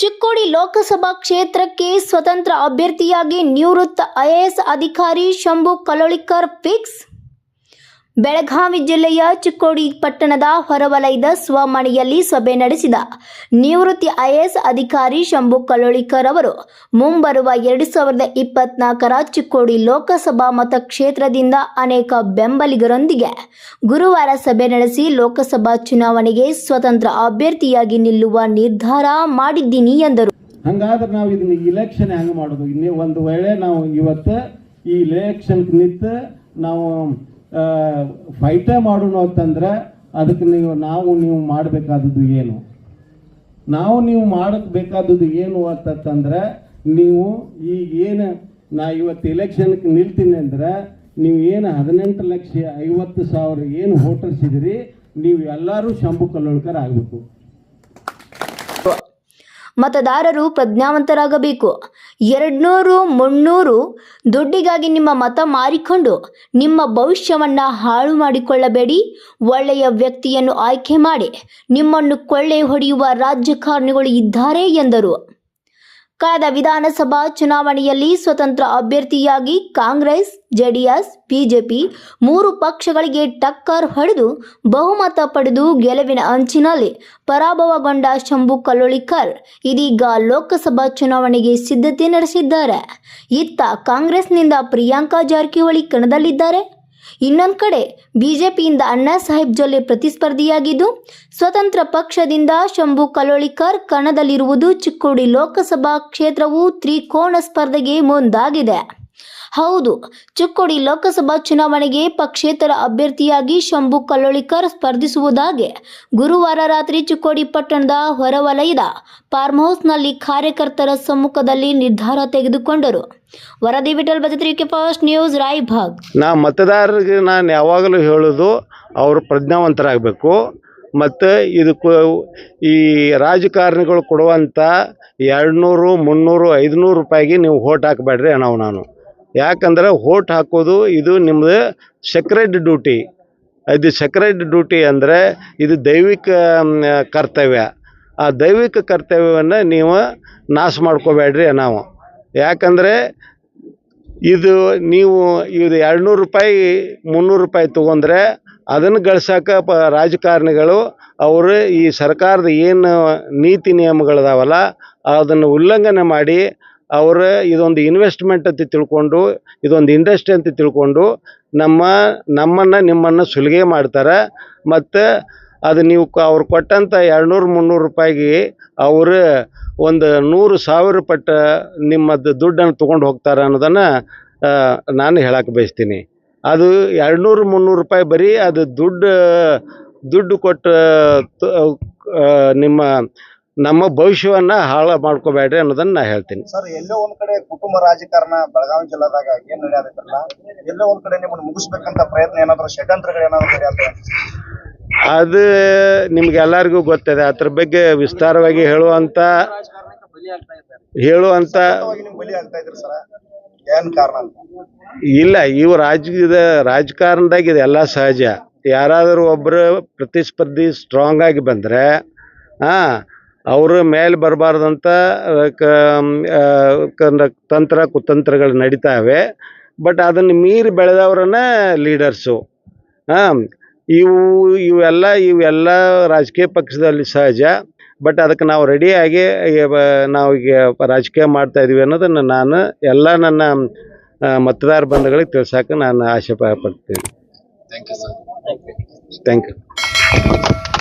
ಚಿಕ್ಕೋಡಿ ಲೋಕಸಭಾ ಕ್ಷೇತ್ರಕ್ಕೆ ಸ್ವತಂತ್ರ ಅಭ್ಯರ್ಥಿಯಾಗಿ ನಿವೃತ್ತ ಐಎಎಸ್ ಅಧಿಕಾರಿ ಶಂಭು ಕಲೋಳಿಕರ್ ಫಿಕ್ಸ್ ಬೆಳಗಾವಿ ಜಿಲ್ಲೆಯ ಚಿಕ್ಕೋಡಿ ಪಟ್ಟಣದ ಹೊರವಲಯದ ಸ್ವಮನೆಯಲ್ಲಿ ಸಭೆ ನಡೆಸಿದ ನಿವೃತ್ತಿ ಐಎಎಸ್ ಅಧಿಕಾರಿ ಶಂಭು ಕಲೋಳಿಕರ್ ಅವರು, ಮುಂಬರುವ ಎರಡು ಸಾವಿರದ ಇಪ್ಪತ್ನಾಲ್ಕರ ಚಿಕ್ಕೋಡಿ ಲೋಕಸಭಾ ಮತಕ್ಷೇತ್ರದಿಂದ ಅನೇಕ ಬೆಂಬಲಿಗರೊಂದಿಗೆ ಗುರುವಾರ ಸಭೆ ನಡೆಸಿ ಲೋಕಸಭಾ ಚುನಾವಣೆಗೆ ಸ್ವತಂತ್ರ ಅಭ್ಯರ್ಥಿಯಾಗಿ ನಿಲ್ಲುವ ನಿರ್ಧಾರ ಮಾಡಿದ್ದೀನಿ ಎಂದರು. ಹಂಗಾದ್ರೆ ನಾವು ಇದನ್ನ ಇಲೆಕ್ಷನ್ ಹೆಂಗ್ ಮಾಡೋದು? ಒಂದು ವೇಳೆ ನಾವು ಇವತ್ತು ಈ ಇಲೆಕ್ಷನ್ ನಾವು ಫೈಟೇ ಮಾಡೋಣ ಅಂತಂದ್ರೆ ಅದಕ್ಕೆ ನೀವು, ನಾವು ನೀವು ಮಾಡಬೇಕಾದದ್ದು ಏನು? ನಾವು ನೀವು ಮಾಡಬೇಕಾದದ್ದು ಏನು ಅಂತಂದ್ರೆ ನೀವು ಈಗ ಏನು, ನಾ ಇವತ್ತು ಇಲೆಕ್ಷನ್ಗೆ ನಿಲ್ತೀನಿ ಅಂದ್ರೆ ನೀವು ಏನು ಹದಿನೆಂಟು ಲಕ್ಷ ಐವತ್ತು ಸಾವಿರ ಏನು ವೋಟರ್ಸ್ ಇದ್ದೀರಿ, ನೀವು ಎಲ್ಲರೂ ಶಂಭು ಕಲ್ಲೋಳ್ಕರ್ ಆಗಬೇಕು. ಮತದಾರರು ಪ್ರಜ್ಞಾವಂತರಾಗಬೇಕು. ಎರಡ್ನೂರು, ಮುನ್ನೂರು ದುಡ್ಡಿಗಾಗಿ ನಿಮ್ಮ ಮತ ಮಾರಿಕೊಂಡು ನಿಮ್ಮ ಭವಿಷ್ಯವನ್ನ ಹಾಳು ಮಾಡಿಕೊಳ್ಳಬೇಡಿ. ಒಳ್ಳೆಯ ವ್ಯಕ್ತಿಯನ್ನು ಆಯ್ಕೆ ಮಾಡಿ ನಿಮ್ಮನ್ನು ಕೊಳ್ಳೆ ಹೊಡೆಯುವ ರಾಜಕಾರಣಿಗಳು ಇದ್ದಾರೆ ಎಂದರು. ಕಳೆದ ವಿಧಾನಸಭಾ ಚುನಾವಣೆಯಲ್ಲಿ ಸ್ವತಂತ್ರ ಅಭ್ಯರ್ಥಿಯಾಗಿ ಕಾಂಗ್ರೆಸ್, ಜೆಡಿಎಸ್, ಬಿಜೆಪಿ ಮೂರು ಪಕ್ಷಗಳಿಗೆ ಟಕ್ಕರ್ ಹೊಡೆದು ಬಹುಮತ ಪಡೆದು ಗೆಲುವಿನ ಅಂಚಿನಲ್ಲಿ ಪರಾಭವಗೊಂಡ ಶಂಭು ಕಲ್ಲೋಳಿಕರ್ ಇದೀಗ ಲೋಕಸಭಾ ಚುನಾವಣೆಗೆ ಸಿದ್ಧತೆ ನಡೆಸಿದ್ದಾರೆ. ಇತ್ತ ಕಾಂಗ್ರೆಸ್ನಿಂದ ಪ್ರಿಯಾಂಕಾ ಜಾರಕಿಹೊಳಿ ಕಣದಲ್ಲಿದ್ದಾರೆ. ಇನ್ನೊಂದು ಕಡೆ ಬಿಜೆಪಿಯಿಂದ ಅಣ್ಣಾ ಸಾಹೇಬ್ ಜೊಲ್ಲೆ ಪ್ರತಿಸ್ಪರ್ಧಿಯಾಗಿದ್ದು, ಸ್ವತಂತ್ರ ಪಕ್ಷದಿಂದ ಶಂಭು ಕಲೋಳಿಕರ್ ಕಣದಲ್ಲಿರುವುದು ಚಿಕ್ಕೋಡಿ ಲೋಕಸಭಾ ಕ್ಷೇತ್ರವು ತ್ರಿಕೋನ ಸ್ಪರ್ಧೆಗೆ ಮುಂದಾಗಿದೆ. ಹೌದು, ಚಿಕ್ಕೋಡಿ ಲೋಕಸಭಾ ಚುನಾವಣೆಗೆ ಪಕ್ಷೇತರ ಅಭ್ಯರ್ಥಿಯಾಗಿ ಶಂಭು ಕಲ್ಲೋಳಿಕರ್ ಸ್ಪರ್ಧಿಸುವುದಾಗಿ ಗುರುವಾರ ರಾತ್ರಿ ಚಿಕ್ಕೋಡಿ ಪಟ್ಟಣದ ಹೊರವಲಯದ ಫಾರ್ಮ್ ಹೌಸ್ನಲ್ಲಿ ಕಾರ್ಯಕರ್ತರ ಸಮ್ಮುಖದಲ್ಲಿ ನಿರ್ಧಾರ ತೆಗೆದುಕೊಂಡರು. ವರದಿ ವಿಠಲ್ ಬಜತ್ರಿಕೆ ಫಾಸ್ಟ್ ನ್ಯೂಸ್, ರಾಯಭಾಗ್. ನಾ ಮತದಾರರಿಗೆ ನಾನು ಯಾವಾಗಲೂ ಹೇಳೋದು, ಅವರು ಪ್ರಜ್ಞಾವಂತರಾಗಬೇಕು. ಮತ್ತು ಇದಕ್ಕೂ ಈ ರಾಜಕಾರಣಿಗಳು ಕೊಡುವಂಥ ಎರಡುನೂರು, ಮುನ್ನೂರು, ಐದುನೂರು ರೂಪಾಯಿಗೆ ನೀವು ಓಟ್ ಹಾಕಬೇಡ್ರಿ ಅನ್ನೋ ನಾನು. ಯಾಕಂದ್ರೆ ವೋಟ್ ಹಾಕೋದು ಇದು ನಿಮ್ಮದು ಸೆಕ್ರೆಡ್ ಡ್ಯೂಟಿ ಇದು ಸೆಕ್ರೆಡ್ ಡ್ಯೂಟಿ ಅಂದರೆ ಇದು ದೈವಿಕ ಕರ್ತವ್ಯ. ಆ ದೈವಿಕ ಕರ್ತವ್ಯವನ್ನು ನೀವು ನಾಶ ಮಾಡ್ಕೋಬೇಡ್ರಿ ನಾವು. ಯಾಕಂದರೆ ಇದು ನೀವು ಇದು ಎರಡುನೂರು ರೂಪಾಯಿ, ಮುನ್ನೂರು ರೂಪಾಯಿ ತೊಗೊಂಡ್ರೆ ಅದನ್ನು ಗಳಿಸೋಕೆ ಪ ರಾಜಕಾರಣಿಗಳು ಅವರು ಈ ಸರ್ಕಾರದ ಏನು ನೀತಿ ನಿಯಮಗಳಿದಾವಲ್ಲ, ಅದನ್ನು ಉಲ್ಲಂಘನೆ ಮಾಡಿ ಅವರು ಇದೊಂದು ಇನ್ವೆಸ್ಟ್ಮೆಂಟ್ ಅಂತ ತಿಳ್ಕೊಂಡು, ಇದೊಂದು ಇಂಡಸ್ಟ್ರಿ ಅಂತ ತಿಳ್ಕೊಂಡು ನಮ್ಮ, ನಮ್ಮನ್ನು ನಿಮ್ಮನ್ನು ಸುಲಿಗೆ ಮಾಡ್ತಾರೆ. ಮತ್ತು ಅದು ನೀವು ಅವ್ರು ಕೊಟ್ಟಂಥ ಎರಡುನೂರು, ಮುನ್ನೂರು ರೂಪಾಯಿಗೆ ಅವರು ಒಂದು ನೂರು ಸಾವಿರ ಪಟ್ಟ ನಿಮ್ಮದು ದುಡ್ಡನ್ನು ತೊಗೊಂಡು ಹೋಗ್ತಾರೆ ಅನ್ನೋದನ್ನು ನಾನು ಹೇಳಕ್ಕೆ ಬಯಸ್ತೀನಿ. ಅದು ಎರಡುನೂರು, ಮುನ್ನೂರು ರೂಪಾಯಿ ಬರೀ ಅದು ದುಡ್ಡು ದುಡ್ಡು ಕೊಟ್ಟು ನಿಮ್ಮ ನಮ್ಮ ಭವಿಷ್ಯವನ್ನ ಹಾಳು ಮಾಡ್ಕೋಬೇಡ್ರಿ ಅನ್ನೋದನ್ನ ನಾ ಹೇಳ್ತೀನಿ. ಸರ್ ಎಲ್ಲೋ ಒಂದ್ ಕಡೆ ಕುಟುಂಬ ರಾಜಕಾರಣ ಬೆಳಗಾವಿ ಜಿಲ್ಲಾದಾಗ ಏನ್ ನಡೆಯಲ್ಲ ಎಲ್ಲೋ ಒಂದ್ ಕಡೆ ನಿಮ್ಮನ್ನು ಮುಗಿಸ್ಬೇಕಂತ ಪ್ರಯತ್ನ ಏನಾದ್ರು ಷಡ್ಯಂತ್ರಗಳು ಏನಾದ್ರು ಅದು ಅದು ನಿಮ್ಗೆಲ್ಲರಿಗೂ ಗೊತ್ತಿದೆ. ಅದ್ರ ಬಗ್ಗೆ ವಿಸ್ತಾರವಾಗಿ ಹೇಳುವಂತ ಹೇಳುವಂತ ಬಲಿ ಆಗ್ತಾ ಇದ್ರಿ ಸರ್. ಏನ್ ಕಾರಣ ಅಂತ? ಇಲ್ಲ ಇವು ರಾಜ್ಯದ ರಾಜಕಾರಣದಾಗ ಇದೆಲ್ಲ ಸಹಜ. ಯಾರಾದರೂ ಒಬ್ಬರು ಪ್ರತಿಸ್ಪರ್ಧಿ ಸ್ಟ್ರಾಂಗ್ ಆಗಿ ಬಂದ್ರೆ ಹಾಂ ಅವರು ಮೇಲೆ ಬರಬಾರ್ದಂತ ತಂತ್ರ ಕುತಂತ್ರಗಳು ನಡೀತಾವೆ ಬಟ್ ಅದನ್ನು ಮೀರಿ ಬೆಳೆದವ್ರನ್ನ ಲೀಡರ್ಸು. ಹಾಂ ಇವು ಇವೆಲ್ಲ ಇವೆಲ್ಲ ರಾಜಕೀಯ ಪಕ್ಷದಲ್ಲಿ ಸಹಜ. ಬಟ್ ಅದಕ್ಕೆ ನಾವು ರೆಡಿಯಾಗಿ ನಾವು ಈಗ ರಾಜಕೀಯ ಮಾಡ್ತಾ ಇದೀವಿ ಅನ್ನೋದನ್ನು ನಾನು ಎಲ್ಲ ನನ್ನ ಮತದಾರ ಬಂಧುಗಳಿಗೆ ತಿಳಿಸಾಕ ನಾನು ಆಶೆ ಪಡ್ತೀನಿ thank you sir thank you